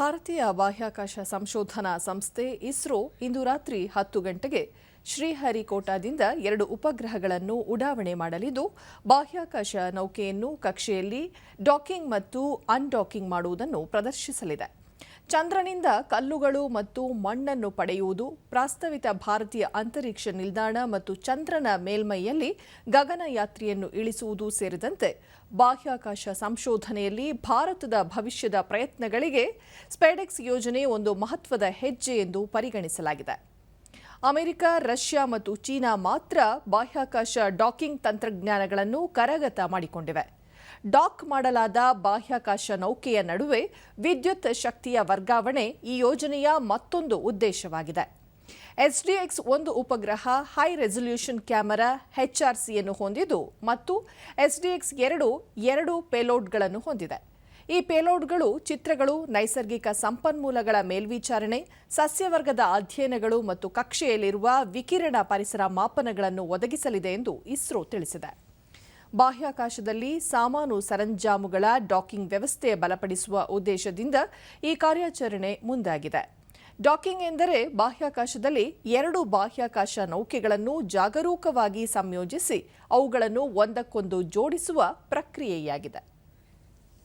ಭಾರತೀಯ ಬಾಹ್ಯಾಕಾಶ ಸಂಶೋಧನಾ ಸಂಸ್ಥೆ ಇಸ್ರೋ ಇಂದು ರಾತ್ರಿ ಹತ್ತು ಗಂಟೆಗೆ ಶ್ರೀಹರಿಕೋಟಾದಿಂದ ಎರಡು ಉಪಗ್ರಹಗಳನ್ನು ಉಡಾವಣೆ ಮಾಡಲಿದ್ದು, ಬಾಹ್ಯಾಕಾಶ ನೌಕೆಯನ್ನು ಕಕ್ಷೆಯಲ್ಲಿ ಡಾಕಿಂಗ್ ಮತ್ತು ಅನ್ಡಾಕಿಂಗ್ ಮಾಡುವುದನ್ನು ಪ್ರದರ್ಶಿಸಲಿದೆ. ಚಂದ್ರನಿಂದ ಕಲ್ಲುಗಳು ಮತ್ತು ಮಣ್ಣನ್ನು ಪಡೆಯುವುದು ಪ್ರಾಸ್ತಾವಿತ ಭಾರತೀಯ ಅಂತರಿಕ್ಷ ನಿಲ್ದಾಣ ಮತ್ತು ಚಂದ್ರನ ಮೇಲ್ಮೈಯಲ್ಲಿ ಗಗನಯಾತ್ರೆಯನ್ನು ಇಳಿಸುವುದು ಸೇರಿದಂತೆ ಬಾಹ್ಯಾಕಾಶ ಸಂಶೋಧನೆಯಲ್ಲಿ ಭಾರತದ ಭವಿಷ್ಯದ ಪ್ರಯತ್ನಗಳಿಗೆ ಸ್ಪೆಡೆಕ್ಸ್ ಯೋಜನೆ ಒಂದು ಮಹತ್ವದ ಹೆಜ್ಜೆ ಎಂದು ಪರಿಗಣಿಸಲಾಗಿದೆ. ಅಮೆರಿಕ, ರಷ್ಯಾ ಮತ್ತು ಚೀನಾ ಮಾತ್ರ ಬಾಹ್ಯಾಕಾಶ ಡಾಕಿಂಗ್ ತಂತ್ರಜ್ಞಾನಗಳನ್ನು ಕರಗತ ಮಾಡಿಕೊಂಡಿವೆ. ಡಾಕ್ ಮಾಡಲಾದ ಬಾಹ್ಯಾಕಾಶ ನೌಕೆಯ ನಡುವೆ ವಿದ್ಯುತ್ ಶಕ್ತಿಯ ವರ್ಗಾವಣೆ ಈ ಯೋಜನೆಯ ಮತ್ತೊಂದು ಉದ್ದೇಶವಾಗಿದೆ. ಎಸ್ಡಿಎಕ್ಸ್ ಒಂದು ಉಪಗ್ರಹ ಹೈ ರೆಸಲ್ಯೂಷನ್ ಕ್ಯಾಮೆರಾ ಹೆಚ್ಆರ್ಸಿಯನ್ನು ಹೊಂದಿದ್ದು ಮತ್ತು ಎಸ್ಡಿಎಕ್ಸ್ ಎರಡು ಎರಡು ಪೇಲೋಡ್ಗಳನ್ನು ಹೊಂದಿದೆ. ಈ ಪೇಲೋಡ್ಗಳು ಚಿತ್ರಗಳು, ನೈಸರ್ಗಿಕ ಸಂಪನ್ಮೂಲಗಳ ಮೇಲ್ವಿಚಾರಣೆ, ಸಸ್ಯವರ್ಗದ ಅಧ್ಯಯನಗಳು ಮತ್ತು ಕಕ್ಷೆಯಲ್ಲಿರುವ ವಿಕಿರಣ ಪರಿಸರ ಮಾಪನಗಳನ್ನು ಒದಗಿಸಲಿದೆ ಎಂದು ಇಸ್ರೋ ತಿಳಿಸಿದೆ. ಬಾಹ್ಯಾಕಾಶದಲ್ಲಿ ಸಾಮಾನು ಸರಂಜಾಮುಗಳ ಡಾಕಿಂಗ್ ವ್ಯವಸ್ಥೆ ಬಲಪಡಿಸುವ ಉದ್ದೇಶದಿಂದ ಈ ಕಾರ್ಯಾಚರಣೆ ಮುಂದಾಗಿದೆ. ಡಾಕಿಂಗ್ ಎಂದರೆ ಬಾಹ್ಯಾಕಾಶದಲ್ಲಿ ಎರಡು ಬಾಹ್ಯಾಕಾಶ ನೌಕೆಗಳನ್ನು ಜಾಗರೂಕವಾಗಿ ಸಂಯೋಜಿಸಿ ಅವುಗಳನ್ನು ಒಂದಕ್ಕೊಂದು ಜೋಡಿಸುವ ಪ್ರಕ್ರಿಯೆಯಾಗಿದೆ.